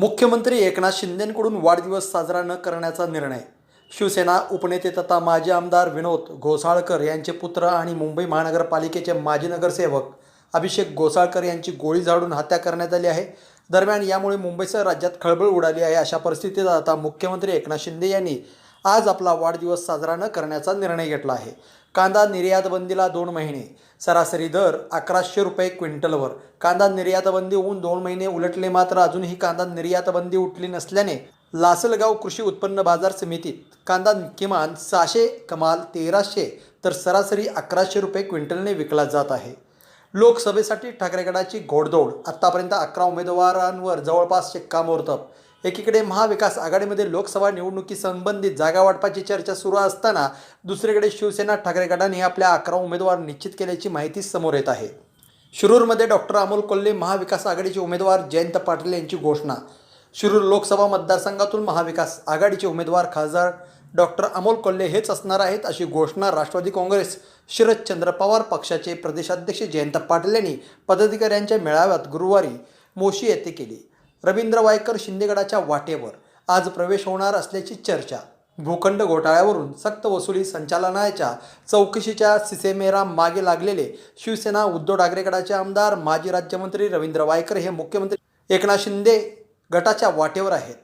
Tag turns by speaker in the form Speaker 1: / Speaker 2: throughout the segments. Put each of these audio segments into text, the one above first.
Speaker 1: मुख्यमंत्री एकनाथ शिंदेंकडून वाढदिवस साजरा न करण्याचा निर्णय. शिवसेना उपनेते तथा माजी आमदार विनोद घोसाळकर यांचे पुत्र आणि मुंबई महानगरपालिकेचे माजी नगरसेवक अभिषेक घोसाळकर यांची गोळी झाडून हत्या करण्यात आली आहे. दरम्यान यामुळे मुंबईसह राज्यात खळबळ उडाली आहे अशा परिस्थितीत आता मुख्यमंत्री एकनाथ शिंदे यांनी आज आपला वाढदिवस साजरा न करण्याचा निर्णय घेतला आहे. कांदा निर्यातबंदीला दोन महिने सरासरी दर अकराशे रुपये क्विंटलवर. कांदा निर्यातबंदी होऊन दोन महिने उलटले मात्र अजूनही कांदा निर्यातबंदी उठली नसल्याने लासलगाव कृषी उत्पन्न बाजार समितीत कांदा किमान सहाशे कमाल तेराशे तर सरासरी अकराशे रुपये क्विंटलने विकला जात आहे. लोकसभेसाठी ठाकरेगडाची घोडदौड आत्तापर्यंत अकरा उमेदवारांवर जवळपास शिक्कामोर्तब एकीकडे महाविकास आघाडीमध्ये लोकसभा निवडणुकीसंबंधित जागा वाटपाची चर्चा सुरू असताना दुसरीकडे शिवसेना ठाकरे गटाने आपल्या अकरा उमेदवार निश्चित केल्याची माहिती समोर येत आहे. शिरूरमध्ये डॉक्टर अमोल कोल्हे महाविकास आघाडीचे उमेदवार जयंत पाटील यांची घोषणा. शिरूर लोकसभा मतदारसंघातून महाविकास आघाडीचे उमेदवार खासदार डॉक्टर अमोल कोल्हे हेच असणार आहेत अशी घोषणा राष्ट्रवादी काँग्रेस शरदचंद्र पवार पक्षाचे प्रदेशाध्यक्ष जयंत पाटील यांनी पदाधिकाऱ्यांच्या मेळाव्यात गुरुवारी मोशी येथे केली. रवींद्र वायकर शिंदेगडाच्या वाटेवर आज प्रवेश होणार असल्याची चर्चा. भूखंड घोटाळ्यावरून सक्त वसुली संचालनालयाच्या चौकशीच्या सिसेमेरा मागे लागलेले शिवसेना उद्धव ठाकरे गटाचे आमदार माजी राज्यमंत्री रवींद्र वायकर हे मुख्यमंत्री एकनाथ शिंदे गटाच्या वाटेवर आहेत.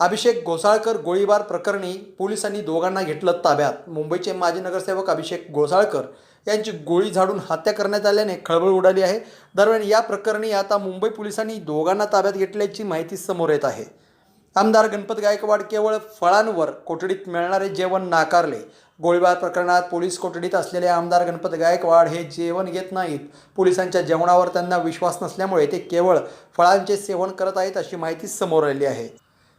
Speaker 1: अभिषेक घोसाळकर गोळीबार प्रकरणी पोलिसांनी दोघांना घेतलं ताब्यात. मुंबईचे माजी नगरसेवक अभिषेक घोसाळकर यांची गोळी झाडून हत्या करण्यात आल्याने खळबळ उडाली आहे. दरम्यान या प्रकरणी आता मुंबई पोलिसांनी दोघांना ताब्यात घेतल्याची माहिती समोर येत आहे. आमदार गणपत गायकवाड केवळ फळांवर कोठडीत मिळणारे जेवण नाकारले. गोळीबार प्रकरणात पोलीस कोठडीत असलेले आमदार गणपत गायकवाड हे जेवण घेत नाहीत. पोलिसांच्या जेवणावर त्यांना विश्वास नसल्यामुळे ते केवळ फळांचे सेवन करत आहेत अशी माहिती समोर आली आहे.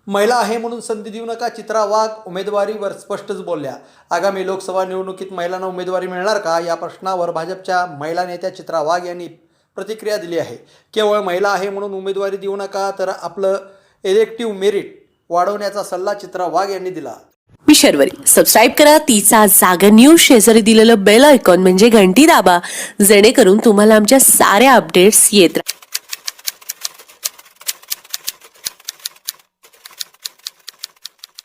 Speaker 1: महिला आहे म्हणून संधी देऊ नका. चित्रा वाघ उमेदवारीवर स्पष्टच बोलल्या. आगामी लोकसभा निवडणुकीत महिलांना उमेदवारी मिळणार का? या प्रश्नावर भाजपच्या महिला नेत्या चित्रा वाघ यांनी प्रतिक्रिया दिली आहे. केवळ महिला आहे म्हणून उमेदवारी देऊ नका तर आपलं इलेक्टिव्ह मेरिट वाढवण्याचा सल्ला चित्रा वाघ यांनी दिला.
Speaker 2: मी शर्वरी. सबस्क्राईब करा. तिचा जागर न्यूज शेजारी दिलेलं बेल आयकॉन म्हणजे घंटी दाबा. जेणेकरून तुम्हाला आमच्या साऱ्या अपडेट्स येत राहतील